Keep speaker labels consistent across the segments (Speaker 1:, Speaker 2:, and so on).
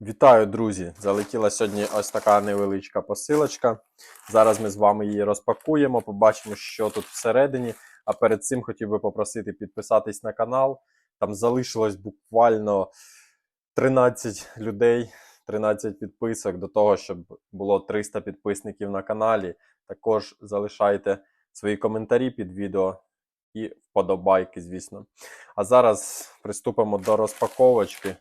Speaker 1: Вітаю, друзі! Залетіла сьогодні ось така невеличка посилочка. Зараз ми з вами її розпакуємо, побачимо, що тут всередині. А перед цим хотів би попросити підписатись на канал. Там залишилось буквально 13 людей, 13 підписок до того, щоб було 300 підписників на каналі. Також залишайте свої коментарі під відео і вподобайки, звісно. А зараз приступимо до розпаковочки.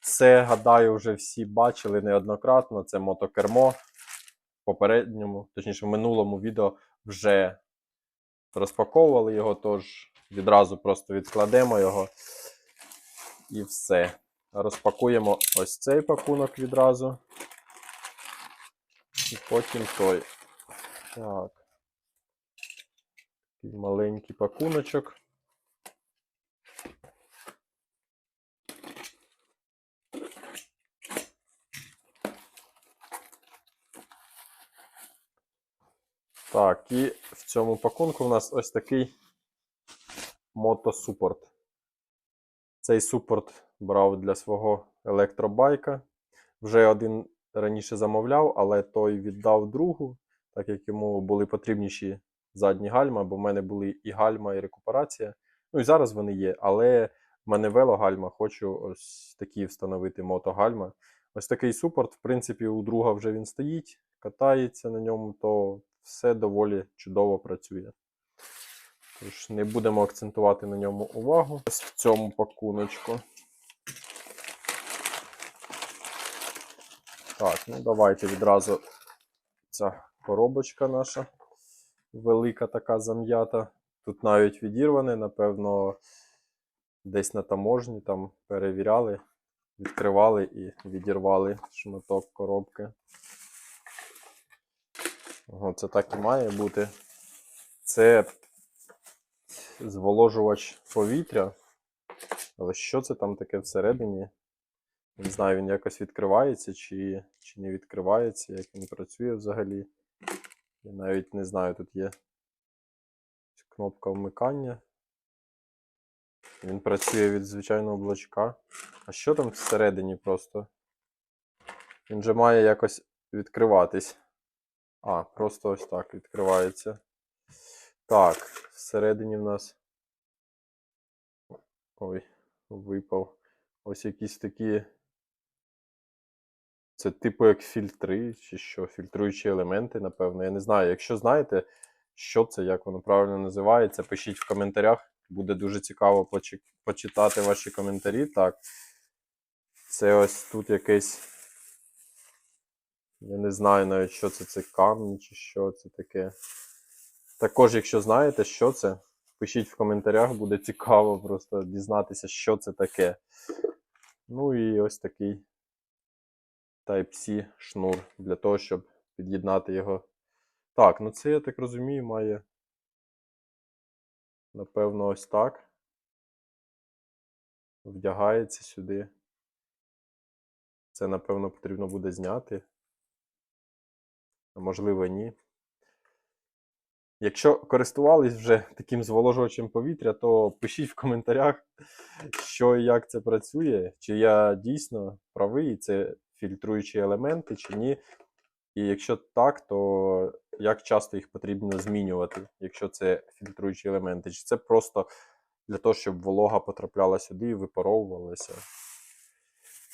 Speaker 1: Це, гадаю, вже всі бачили неоднократно. Це мотокермо. В попередньому, точніше, в минулому відео вже розпаковували його, тож відразу просто відкладемо його і все. Розпакуємо ось цей пакунок відразу. І потім той. Так. Такий маленький пакуночок. Так, і в цьому пакунку у нас ось такий мотосупорт. Цей супорт брав для свого електробайка. Вже один раніше замовляв, але той віддав другу, так як йому були потрібніші задні гальма, бо в мене були і гальма, і рекуперація. Ну і зараз вони є, але в мене велогальма, хочу ось такі встановити мотогальма. Ось такий супорт, в принципі, у друга вже він стоїть, катається на ньому, то все доволі чудово працює. Тож не будемо акцентувати на ньому увагу. Ось в цьому пакуночку. Так, ну давайте відразу ця коробочка наша велика така зам'ята. Тут навіть відірване, напевно, десь на таможні там перевіряли, відкривали і відірвали шматок коробки. Ого, це так і має бути. Це зволожувач повітря. Але що це там таке всередині? Не знаю, він якось відкривається чи, чи не відкривається, як він працює взагалі. Я навіть не знаю, тут є кнопка вмикання. Він працює від звичайного блочка. А що там всередині просто? Він же має якось відкриватись. А, просто ось так відкривається. Так, всередині в нас. Ой, випав. Ось якісь такі. Це типу як фільтри, чи що, фільтруючі елементи, напевно. Я не знаю. Якщо знаєте, що це, як воно правильно називається, пишіть в коментарях. Буде дуже цікаво почитати ваші коментарі. Так. Це ось тут якесь. Я не знаю навіть, що це, це камінь чи що це таке. Також, якщо знаєте, що це, пишіть в коментарях, буде цікаво просто дізнатися, що це таке. Ну і ось такий Type-C шнур для того, щоб під'єднати його. Так, ну це, я так розумію, має. Напевно, ось так. Вдягається сюди. Це, напевно, потрібно буде зняти. Можливо, ні. Якщо користувались вже таким зволожувачем повітря, то пишіть в коментарях, що і як це працює, чи я дійсно правий, і це фільтруючі елементи, чи ні. І якщо так, то як часто їх потрібно змінювати, якщо це фільтруючі елементи? Чи це просто для того, щоб волога потрапляла сюди і випаровувалася?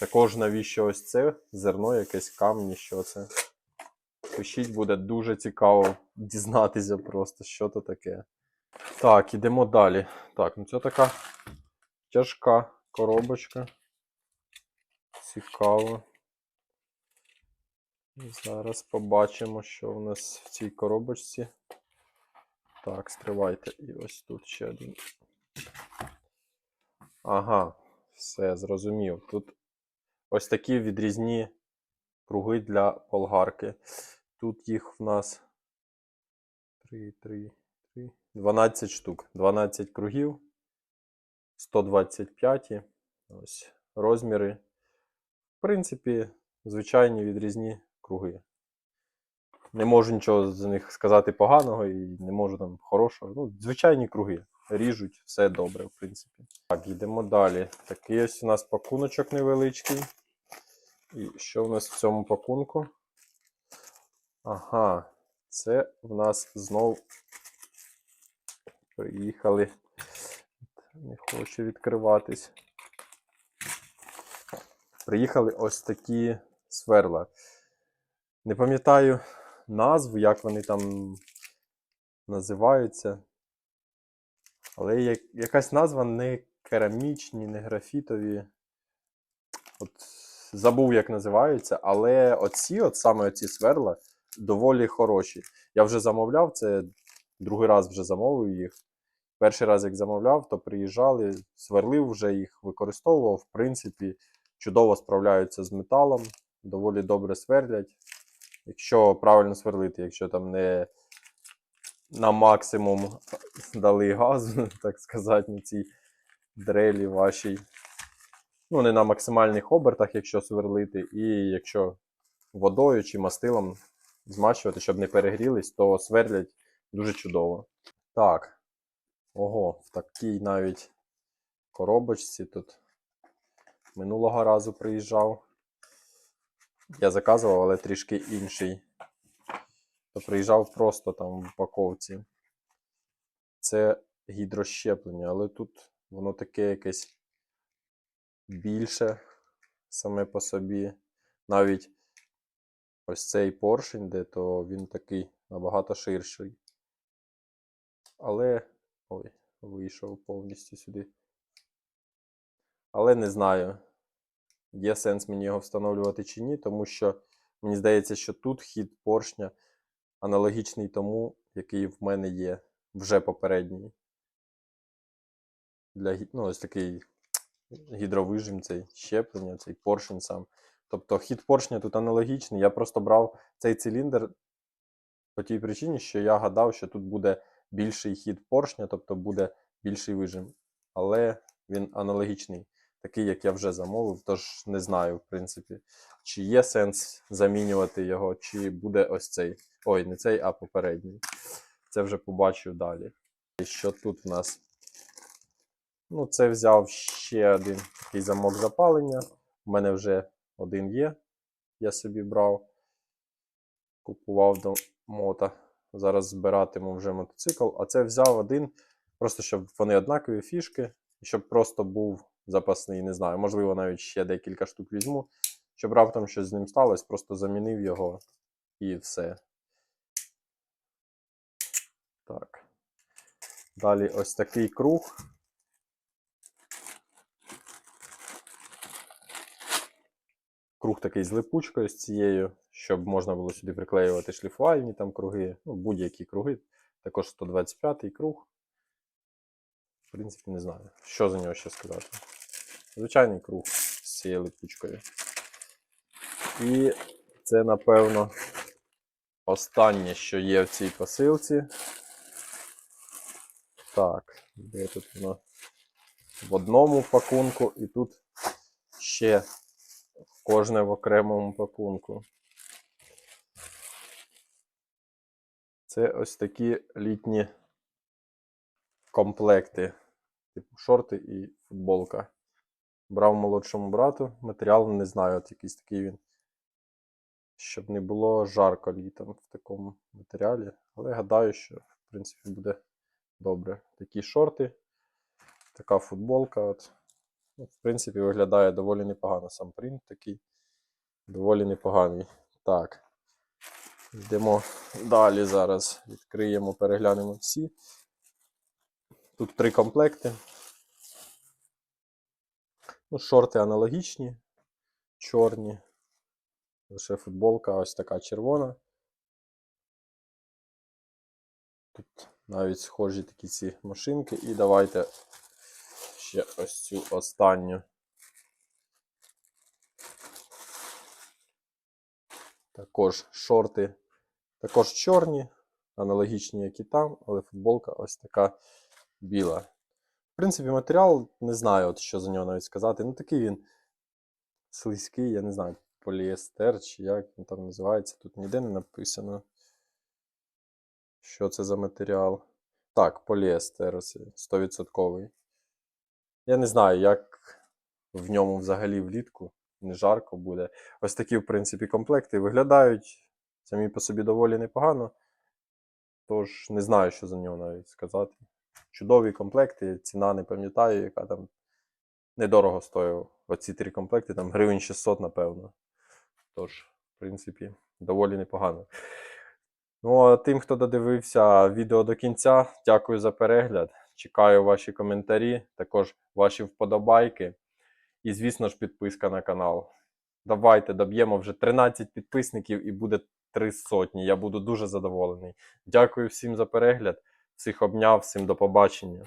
Speaker 1: Також навіщо ось це зерно, якесь камні, що це? Пишіть, буде дуже цікаво дізнатися просто, що то таке. Так, ідемо далі. Так, ну це така тяжка коробочка. Цікаво. Зараз побачимо, що у нас в цій коробочці. Так, стривайте. І ось тут ще один. Ага, все, зрозумів. Тут ось такі відрізні круги для болгарки. Тут їх в нас 3, 3, 3, 12 штук. 12 кругів. 125. Ось розміри. В принципі, звичайні відрізні круги. Не можу нічого з них сказати поганого і не можу там хорошого. Ну, звичайні круги. Ріжуть, все добре, в принципі. Так, йдемо далі. Такий ось у нас пакуночок невеличкий. І що в нас в цьому пакунку? Ага, це в нас знов приїхали. Не хоче відкриватись. Приїхали ось такі сверла. Не пам'ятаю назву, як вони там називаються. Але я- якась назва не керамічні, не графітові. От забув, як називаються, але оці, от саме оці сверла, доволі хороші. Я вже замовляв, це другий раз вже замовив їх. Перший раз, як замовляв, то приїжджали, сверлив вже їх, використовував. В принципі, чудово справляються з металом, доволі добре сверлять. Якщо правильно сверлити, якщо там не на максимум дали газу, так сказати, на цій дрелі вашій. Ну, не на максимальних обертах, якщо сверлити, і якщо водою чи мастилом змащувати, щоб не перегрілись, то сверлять дуже чудово. Так. Ого, в такій навіть коробочці тут минулого разу приїжджав. Я заказував, але трішки інший. То приїжджав просто там в упаковці. Це гідрощеплення, але тут воно таке якесь більше саме по собі. Навіть ось цей поршень, де то він такий набагато ширший. Але. Ой, вийшов повністю сюди. Але не знаю, є сенс мені його встановлювати чи ні, тому що мені здається, що тут хід поршня аналогічний тому, який в мене є вже попередній. Для, ну, ось такий гідровижим, цей щеплення, цей поршень сам. Тобто хід поршня тут аналогічний. Я просто брав цей циліндр по тій причині, що я гадав, що тут буде більший хід поршня, тобто буде більший вижим. Але він аналогічний, такий, як я вже замовив, тож не знаю, в принципі, чи є сенс замінювати його, чи буде ось цей. Ой, не цей, а попередній. Це вже побачу далі. І що тут в нас? Ну, це взяв ще один такий замок запалення. У мене вже один є. Я собі брав, купував до мота. Зараз збиратиму вже мотоцикл. А це взяв один, просто щоб вони однакові фішки, і щоб просто був запасний, не знаю. Можливо, навіть ще декілька штук візьму. Щоб раптом щось з ним сталося, просто замінив його і все. Так. Далі ось такий круг. Круг такий з липучкою з цією, щоб можна було сюди приклеювати шліфувальні там круги, ну, будь-які круги. Також 125-й круг. В принципі, не знаю, що за нього ще сказати. Звичайний круг з цією липучкою. І це, напевно, останнє, що є в цій посилці. Так, де тут воно? В одному пакунку, і тут ще кожне в окремому пакунку. Це ось такі літні комплекти, типу шорти і футболка. Брав молодшому брату. Матеріал не знаю, от якийсь такий він. Щоб не було жарко літом в такому матеріалі. Але гадаю, що в принципі буде добре. Такі шорти, така футболка. От. Ну, в принципі, виглядає доволі непогано. Сам принт такий доволі непоганий. Так. Йдемо далі зараз. Відкриємо, переглянемо всі. Тут три комплекти. Ну, шорти аналогічні, чорні. Лише футболка ось така червона. Тут навіть схожі такі ці машинки. І давайте ще ось цю останню. Також шорти, також чорні, аналогічні, як і там, але футболка ось така біла. В принципі, матеріал не знаю, от що за нього навіть сказати. Ну, такий він слизький, я не знаю, поліестер чи як він там називається. Тут ніде не написано. Що це за матеріал? Так, поліестер 100%. Я не знаю, як в ньому взагалі влітку не жарко буде. Ось такі, в принципі, комплекти виглядають самі по собі доволі непогано. Тож не знаю, що за нього навіть сказати. Чудові комплекти, ціна не пам'ятаю, яка там недорого стоїв. Оці три комплекти, там гривень 600, напевно. Тож, в принципі, доволі непогано. Ну, а тим, хто додивився відео до кінця, дякую за перегляд. Чекаю ваші коментарі, також ваші вподобайки. І, звісно ж, підписка на канал. Давайте доб'ємо вже 13 підписників і буде 3 сотні. Я буду дуже задоволений. Дякую всім за перегляд. Всіх обняв, всім до побачення.